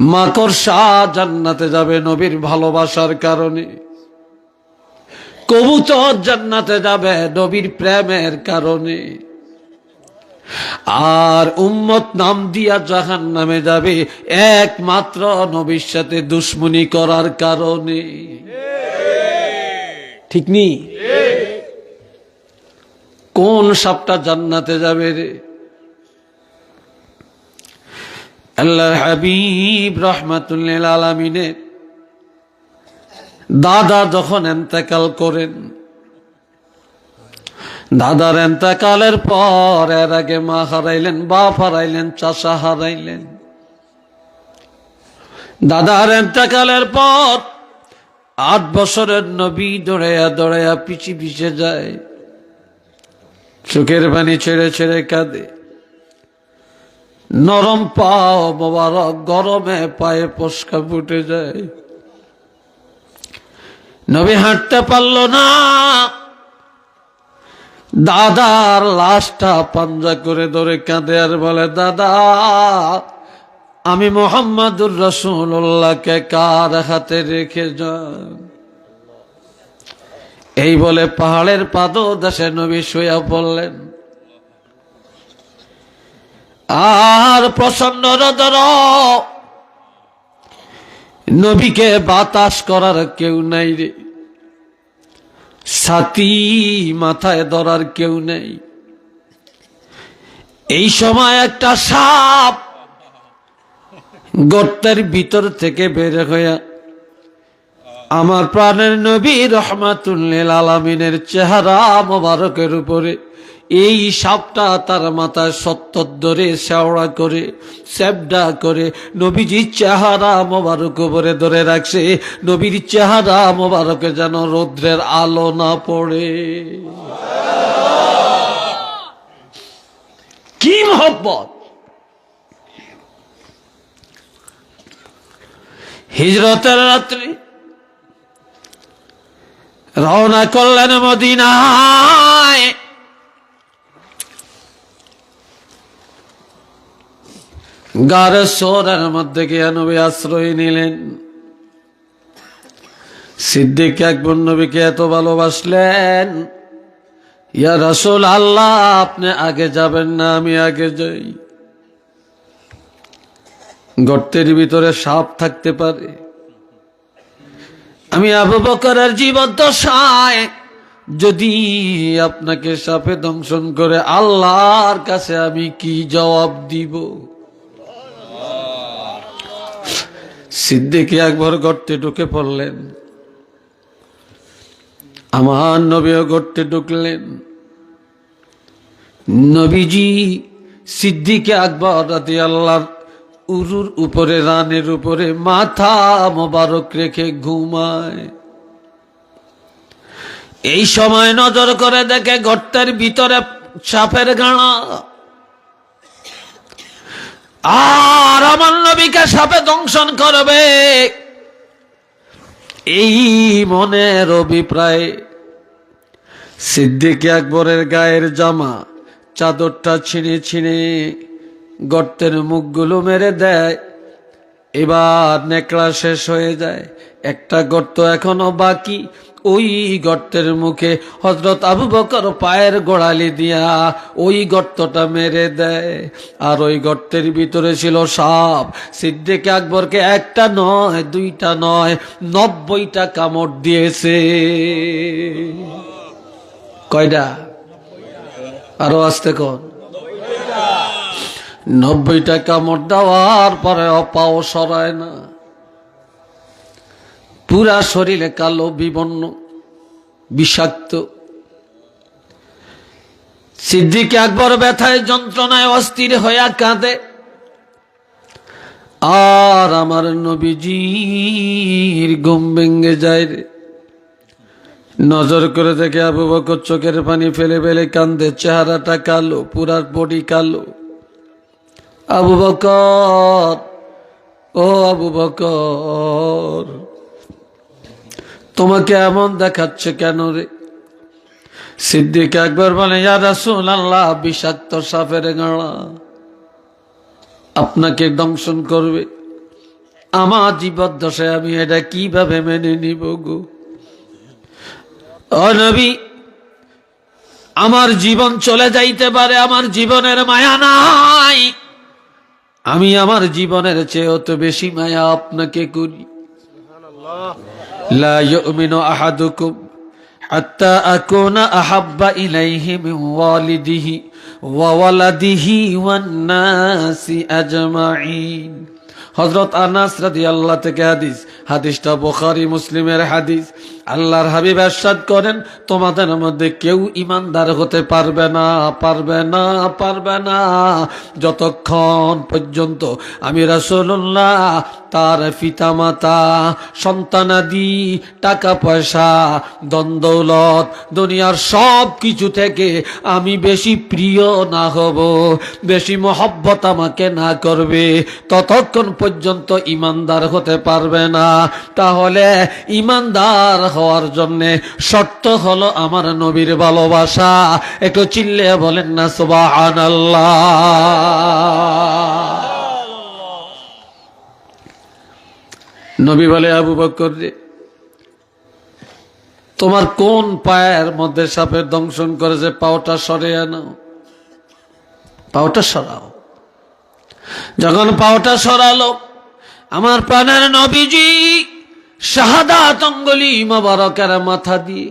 মাকড়সা জান্নাতে যাবে নবীর ভালোবাসার কারণে। কবুতর জান্নাতে যাবে নবীর প্রেমের কারণে। আর উম্মত নাম দিয়া জাহান নামে যাবে একমাত্র নবীর সাথে দুশ্মনী করার কারণে। ঠিক নি? কোন সাপটা জান্নাতে যাবে রে? আল্লাহ হাবিব রহমাতুল্লিল আলমিনের দাদা যখন এন্তেকাল করেন, দাদার এন্তেকালের পর এর আগে মা হারাইলেন, বাপ হারাইলেন, চাষা হারাইলেন। দাদার এন্তেকালের পর আট বছরের নবী দৌড়াইয়া দৌড়াইয়া পিছি পিছে যায়, চোখের পানি ছেড়ে ছেড়ে কাঁদে। নরম পাও মোবারক, গরমে পায়ে পস্কা ফুটে যায়। নবী হাঁটতে পারল না। দাদার লাশটা পাঞ্জা করে ধরে কাঁদে আর বলে, দাদা, আমি মোহাম্মদুর রসুল্লাহকে কার হাতে রেখে যান? এই বলে পাহাড়ের পাদ দেশে নবী শুয়া পড়লেন। আর প্রসন্ন রদর নবীকে বাতাস করার কেউ নাই রে। সাথী মাথায় ধরার কেউ নেই। এই সময় একটা সাপ গর্তের ভিতর থেকে বের হইয়া আমার প্রাণের নবী রহমাতুল্লিল আলমিনের চেহারা মোবারকের উপরে এই সাপটা তার মাথায় সত্তর ধরে শেওড়া করে স্যাবডা করে, নবীজির চেহারা মোবারক উপরে ধরে রাখছে। নবীর চেহারা মোবারকে যেন রৌদ্রের আলো না পড়ে। কি মহব্বত? হিজরতের রাত্রি রওনা করলেন মদিনায়। গারে সোরের মধ্যে গিয়া নবী আশ্রয় নিলেন। সিদ্দিক একবার নবীকে এত ভালোবাসলেন, ইয়া রসুল আল্লাহ আপনি আগে যাবেন না, আমি আগে যাই। গর্তের ভিতরে সাপ থাকতে পারে। আমি আবু বকরের দশায় যদি আপনাকে সাপে দংশন করে আল্লাহর কাছে আমি কি জবাব দিব? সিদ্দিকে একবার গর্তে ঢুকে পড়লেন। আমার নবীও গর্তে ঢুকলেন। নবীজি সিদ্দিকে আকবর রাতে আল্লাহর উরুর উপরে, রানের উপরে মাথা মোবারক রেখে ঘুমায়। এই সময় নজর করে দেখে গর্তের ভিতরে সাপের গাঁড়া। আর আমার নবীকে সাপে দংশন করবে। এই মনের অভিপ্রায়। সিদ্দিক আকবরের গায়ের জামা, চাদরটা ছিঁড়ে ছিঁড়ে গর্তের মুখগুলো মেরে দেয়। এবার নেকড়া শেষ হয়ে যায়। একটা গর্ত এখনও বাকি। ওই গর্তের মুখে হজরত আবু বকর পায়ের গোড়ালি দিয়া ওই গর্তটা মেরে দেয়। আর ওই গর্তের ভিতরে ছিল সাপ। সিদ্দিক আকবরকে একটা নয়, দুইটা নয়, নব্বইটা কামড় দিয়েছে। কয়টা? আরও আসতে কর নব্বইটা কামড় দেওয়ার পরে অপাও সরায় না। পুরা শরীরে কালো বিবন্ন বিষাক্ত। সিদ্দিক একবার ব্যথায়, যন্ত্রণায় অস্থির হইয়া কাঁদে। আর আমার নবীজির ঘুম ভেঙ্গে যায় রে। নজর করে দেখে আবু বকর চোখের পানি ফেলে ফেলে কান্দে চেহারাটা কালো পুরা বডি কালো। আবু বকর, ও আবু বকর তোমাকে এমন দেখাচ্ছে কেন রে? সিদ্দিক একবার বলে, ইয়া রাসূল আল্লাহ বিষাক্ত সাপের গাড়া। আপনাকে দংশন করবে। আমার জীবদ্দশায় আমি এটা কীভাবে মেনে নিব গো? ও নবী, আমার জীবন চলে যাইতে পারে, আমার জীবনের মায়া নাই। আমি আমার জীবনের চেয়ে অত বেশি মায়া আপনাকে করি। لا يؤمن أحدكم حتى أكون أحب إليه من والده وولده والناس أجمعين হজরত আনাস রাদি আল্লাহ থেকে হাদিস হাদিসটা বোখারি মুসলিমের হাদিস আল্লাহর হাবিব এরশাদ করেন, তোমাদের মধ্যে কেউ ইমানদার হতে পারবে না পারবে না পারবে না। যতক্ষণ পর্যন্ত আমি রাসূলুল্লাহ, তার পিতামাতা, সন্তানাদি টাকা পয়সা দ্বন্দ্বলত দুনিয়ার সব কিছু থেকে আমি বেশি প্রিয় না হব, বেশি মহব্বত আমাকে না করবে, ততক্ষণ পর্যন্ত ইমানদার হতে পারবে না। তাহলে ইমানদার হওয়ার জন্যে শর্ত হলো আমার নবীর ভালোবাসা। একটু চিল্লে বলেন না সুবাহান নবী বলে, আবু বকর রে, তোমার কোন পায়ের মধ্যে সাপের দংশন করেছে পাওটা সরে আনো পাওটা সরাও। যখন পাওটা সরালো, আমার প্রাণের নবীজি শাহাদাত আতঙ্গলি মোবারকের মাথা দিয়ে।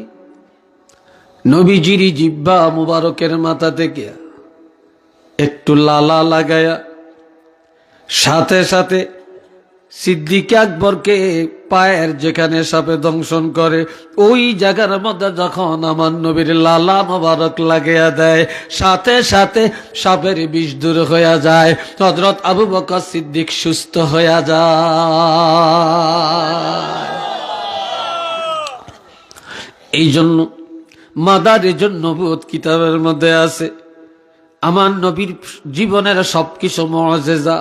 নবীজিরি জিব্বা মুবারকের মাথা থেকে একটু লালা লাগায়া, সাথে সাথে সিদ্দিক আকবরকে পায়ের যেখানে সাপে দংশন করে, ওই জায়গার মধ্যে যখন আমার নবীর লালা মোবারক লাগিয়া দেয়, সাথে সাথে সাপের বিষ দূর হইয়া যায় হজরত আবু বকর সিদ্দিক সুস্থ হইয়া যায়। এই জন্য মাদারের জন্য বোধ কিতাবের মধ্যে আছে, আমার নবীর জীবনের সবকিছু মজেজা।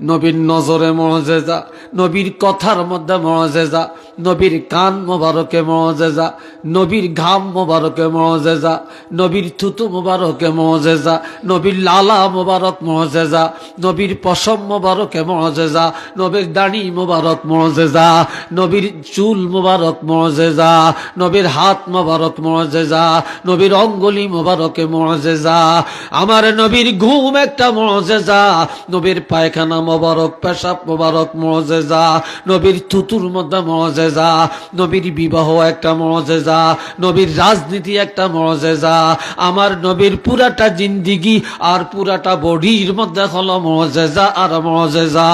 নবীর নজরে মজেজা নবীর কথার মধ্যে মজেজা নবীর কান মোবারকে মজেজা নবীর ঘাম মোবারকে মজেজা নবীর থুতু মোবারকে মজেজা নবীর লালা মোবারক মজেজা নবীর পশম মোবারকে মজেজা নবীর দাড়ি মোবারক মজেজা নবীর চুল মোবারক মজেজা নবীর হাত মোবারক মজেজা নবীর অঙ্গুলি মোবারকে মজেজা আমার নবীর ঘুম একটা মজেজা নবীর পায়খানা মোবারক, পেশাব মোবারক, মজেজা। নবীর থুতুর মধ্যে মজেজা। নবীর বিবাহ একটা মজেজা। নবীর রাজনীতি একটা মজেজা। আমার নবীর পুরাটা জিন্দিগি আর পুরাটা বডির মধ্যে হলো মজেজা আর মজেজা।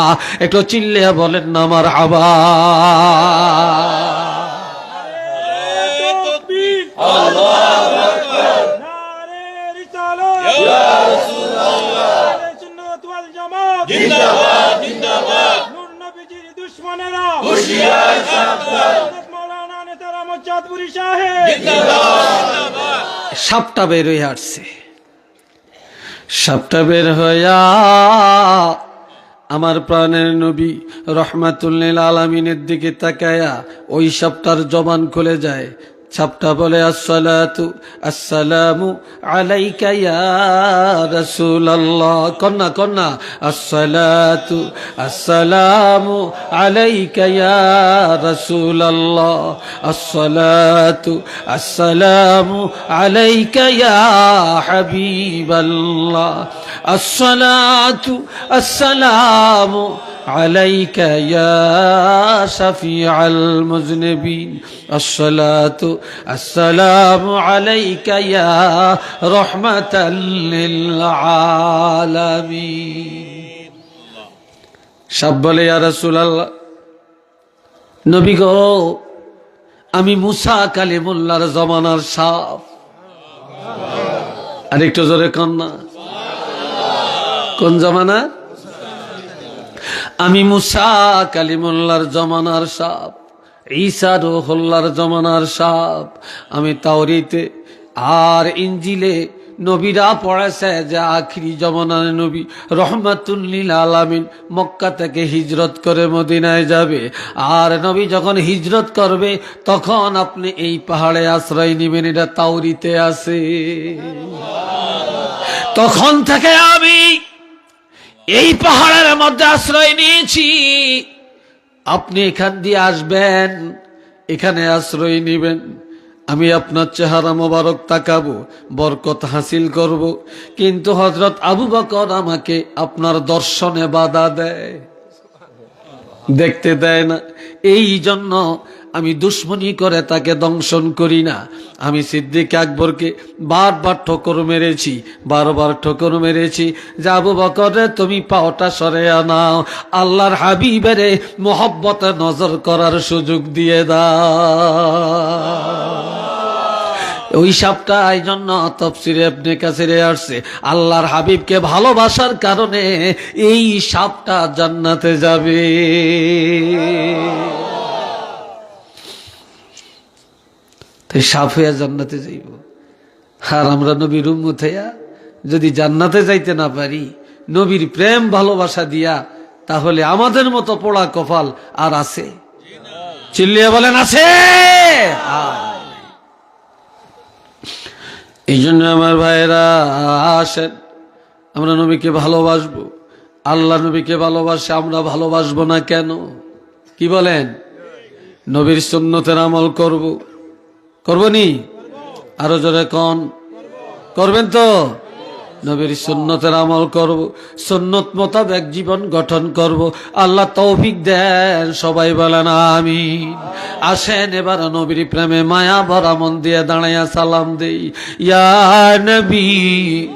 একটু চিল্লে বলেন না, আমার হাবা জিন্দাবাদ জিন্দাবাদ। নূর নবীজির দুশমনেরা। হুশিয়ার সাবধান। মাওলানা নেতারা মজ্জাদপুরি সাহেব। সাপটা বের হয়ে আসছে। সাপটা বের হইয়া আমার প্রাণের নবী রহমাতুল্লিল আলমিনের দিকে তাকায়া ওই সাপটার জবান খুলে যায়। সাপটা বলে, আসসালাতু, আসসালামু আলাইকা ইয়া রাসূলুল্লাহ। কন্যা কন্যা, আসসালাতু, আসসালামু আলাইকা ইয়া রাসূলুল্লাহ। আসসালাতু, আসসালামু আলাইকা ইয়া হাবিবাল্লাহ। আসসালাতু, আসসালামু عليك يا شفيع المذنبين الصلاة السلام عليك يا رحمة للعالمين সব বলে ইয়া রাসূলুল্লাহ নবী গো আমি মুসা কালিমুল্লাহর জমানার সাপ আর একটু জোরে কন্যা কোন জমানা আমি মুসা কালিমুল্লার জমানার সাপ, ঈসা রোহল্লার জমানার সাপ। আমি তাওরিতে আর ইঞ্জিলে নবীরা পড়েছে যে আখিরি জমানার নবী রহমাতুল্লিল আলামিন মক্কা থেকে হিজরত করে মদিনায় যাবে। আর নবী যখন হিজরত করবে, তখন আপনি এই পাহাড়ে আশ্রয় নেবেন, এটা তাওরিতে আছে। তখন থেকে আমি এই পাহাড়ের মধ্যে আশ্রয় নিয়েছি। আপনি এখান দিয়ে আসবেন, এখানে আশ্রয় নেবেন। আমি আপনার চেহারা মোবারক তাকাবো, বরকত হাসিল করব। কিন্তু হজরত আবু বকর আমাকে আপনার দর্শনে বাধা দেয়। দেখতে দেয় না। এই জন্য আমি দুশ্মনী করে তাকে দংশন করি না। আমি সিদ্দিক আকবরকে বারবার ঠোকর মেরেছি, বারবার ঠোকর মেরেছি। যাব বকরে, তুমি পাওটা সরে আনাও আল্লাহর হাবিবেরে মোহব্বতে নজর করার সুযোগ দিয়ে দাও। ওই সাপটা এই জন্য তফসিরে আপনি কাছে আসছে। আল্লাহর হাবিবকে ভালোবাসার কারণে এই সাপটা জান্নাতে যাবে। তাই সাফ হইয়া জান্নাতে যাইব। আর আমরা নবীর উম্মত হইয়া যদি জান্নাতে যাইতে না পারি, নবীর প্রেম ভালোবাসা দিয়া, তাহলে আমাদের মতো পোড়া কপাল আর আছে। চিল্লিয়ে বলেন, আছে! এই জন্য আমার ভাইরা আসেন। আমরা নবীকে ভালোবাসবো। আল্লাহ নবীকে ভালোবাসে, আমরা ভালোবাসবো না কেন? কি বলেন? নবীর সুন্নতের আমল করব। করব নি আরও জোরে কন। করবেন তো? নবীর সুন্নতের আমল করব, সুন্নত মোতাবেক জীবন গঠন করব। আল্লাহ তৌফিক দেন, সবাই বলেন আমি আসেন এবার নবীর প্রেমে মায়া ভরা মন দিয়ে দাঁড়াইয়া সালাম দেই। ইয়া নবী।